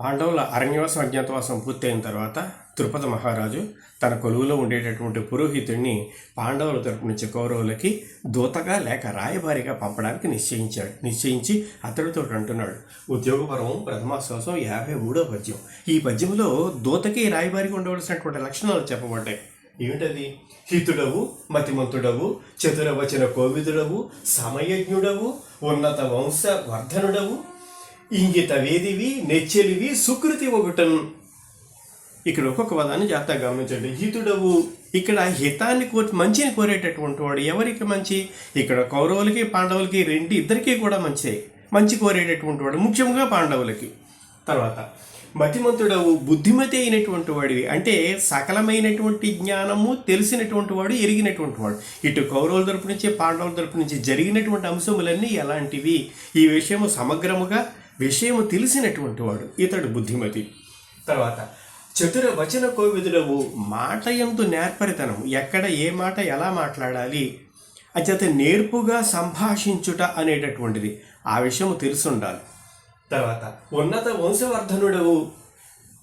పాండవుల అరణ్యవాసం అజ్ఞాతవాసం పూర్తయిన తర్వాత తిరుపతి మహారాజు తన కొలువులో ఉండేటటువంటి పురోహితుడిని పాండవుల తరపు నుంచి కౌరవులకి దూతగా లేక రాయబారిగా పంపడానికి నిశ్చయించాడు. నిశ్చయించి అతడితో అంటున్నాడు ఉద్యోగపరం ప్రథమాశ్వాసం యాభై మూడో పద్యం. ఈ పద్యంలో దూతకి రాయబారిగా ఉండవలసినటువంటి లక్షణాలు చెప్పబడ్డాయి. ఏమిటది? హితుడవు మతిమంతుడవు చతురవచన కోవిదుడవు సమయజ్ఞుడవు ఉన్నత వంశ వర్ధనుడవు ఇంగిత వేదివి నెచ్చెలివి సుకృతి ఒకటను. ఇక్కడ ఒక్కొక్క పదాన్ని జాగ్రత్తగా గమనించండి. హితుడవు ఇక్కడ హితాన్ని కోరి మంచిని కోరేటటువంటి వాడు ఎవరికి మంచి? ఇక్కడ కౌరవులకి పాండవులకి రెండు ఇద్దరికీ కూడా మంచిదే మంచి కోరేటటువంటి వాడు ముఖ్యంగా పాండవులకి. తర్వాత మతిమంతుడవు బుద్ధిమతి అయినటువంటి వాడివి. అంటే సకలమైనటువంటి జ్ఞానము తెలిసినటువంటి వాడు ఎరిగినటువంటి వాడు. ఇటు కౌరవుల తరపు నుంచి పాండవుల తరపు నుంచి జరిగినటువంటి అంశములన్నీ ఎలాంటివి? ఈ విషయము సమగ్రముగా విషయము తెలిసినటువంటి వాడు ఇతడు బుద్ధిమతి. తర్వాత చతుర వచన కోవిదుడవు మాట ఎందు నేర్పరితనం ఎక్కడ ఏ మాట ఎలా మాట్లాడాలి? అచేత నేర్పుగా సంభాషించుట అనేటటువంటిది. ఆ విషయము తెలుసుండాలి తర్వాత ఉన్నత వంశవర్ధనుడవు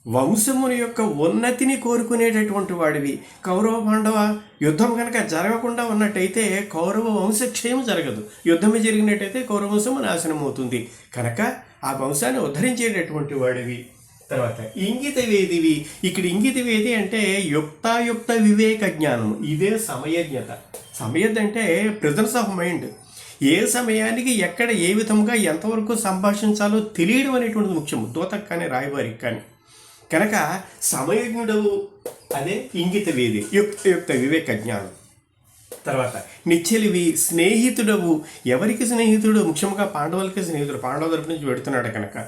వంశముని యొక్క ఉన్నతిని కోరుకునేటటువంటి వాడివి. కౌరవ పాండవ యుద్ధం కనుక జరగకుండా ఉన్నట్టయితే కౌరవ వంశక్షయం జరగదు. యుద్ధమే జరిగినట్టయితే కౌరవ వంశము నాశనం అవుతుంది కనుక ఆ వంశాన్ని ఉద్ధరించేటటువంటి వాడివి. తర్వాత ఇంగిత వేదివి. ఇక్కడ ఇంగిత వేది అంటే యుక్తాయుక్త వివేక జ్ఞానం. ఇదే సమయజ్ఞత. సమయజ్ఞ అంటే ప్రెజెన్స్ ఆఫ్ మైండ్ ఏ సమయానికి ఎక్కడ ఏ విధంగా ఎంతవరకు సంభాషించాలో తెలియడం అనేటువంటిది ముఖ్యం దూతకు కానీ రాయబారికి కానీ. కనుక సమయజ్ఞుడవు అనే ఇంగిత వేది యుక్తయుక్త వివేక జ్ఞానం. తర్వాత నిచ్చెలివి స్నేహితుడవు. ఎవరికి స్నేహితుడు? ముఖ్యంగా పాండవులకి స్నేహితుడు. పాండవ తరపు నుంచి పెడుతున్నాడు కనుక.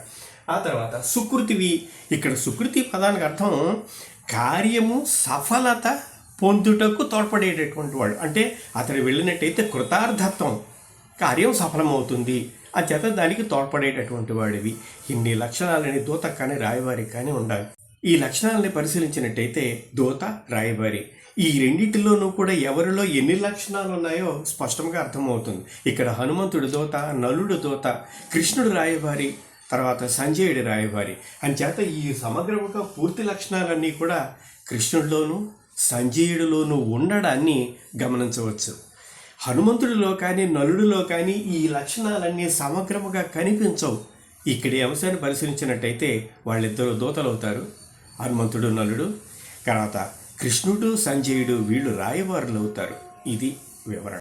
ఆ తర్వాత సుకృతివి. ఇక్కడ సుకృతి పదానికి అర్థం కార్యము సఫలత పొందుటకు తోడ్పడేటటువంటి వాడు. అంటే అతడు వెళ్ళినట్టయితే కృతార్థత్వం కార్యం సఫలమవుతుంది. ఆ చేత దానికి తోడ్పడేటటువంటి వాడివి. ఇన్ని లక్షణాలని దూత కానీ రాయవారి కానీ ఉండాలి. ఈ లక్షణాలని పరిశీలించినట్టయితే దూత రాయబారి ఈ రెండింటిలోనూ కూడా ఎవరిలో ఎన్ని లక్షణాలు ఉన్నాయో స్పష్టంగా అర్థమవుతుంది. ఇక్కడ హనుమంతుడు దోత నలుడు దోత కృష్ణుడు రాయబారి తర్వాత సంజయుడి రాయబారి. అంచేత ఈ సమగ్రముగా పూర్తి లక్షణాలన్నీ కూడా కృష్ణుడిలోనూ సంజయుడిలోనూ ఉండడాన్ని గమనించవచ్చు. హనుమంతుడిలో కానీ నలుడిలో కానీ ఈ లక్షణాలన్నీ సమగ్రముగా కనిపించవు. ఇక్కడి అంశాన్ని పరిశీలించినట్టయితే వాళ్ళిద్దరూ దూతలవుతారు. హనుమంతుడు నలుడు తర్వాత కృష్ణుడు సంజయుడు వీళ్ళు రాయవారులు అవుతారు ఇది వివరణ.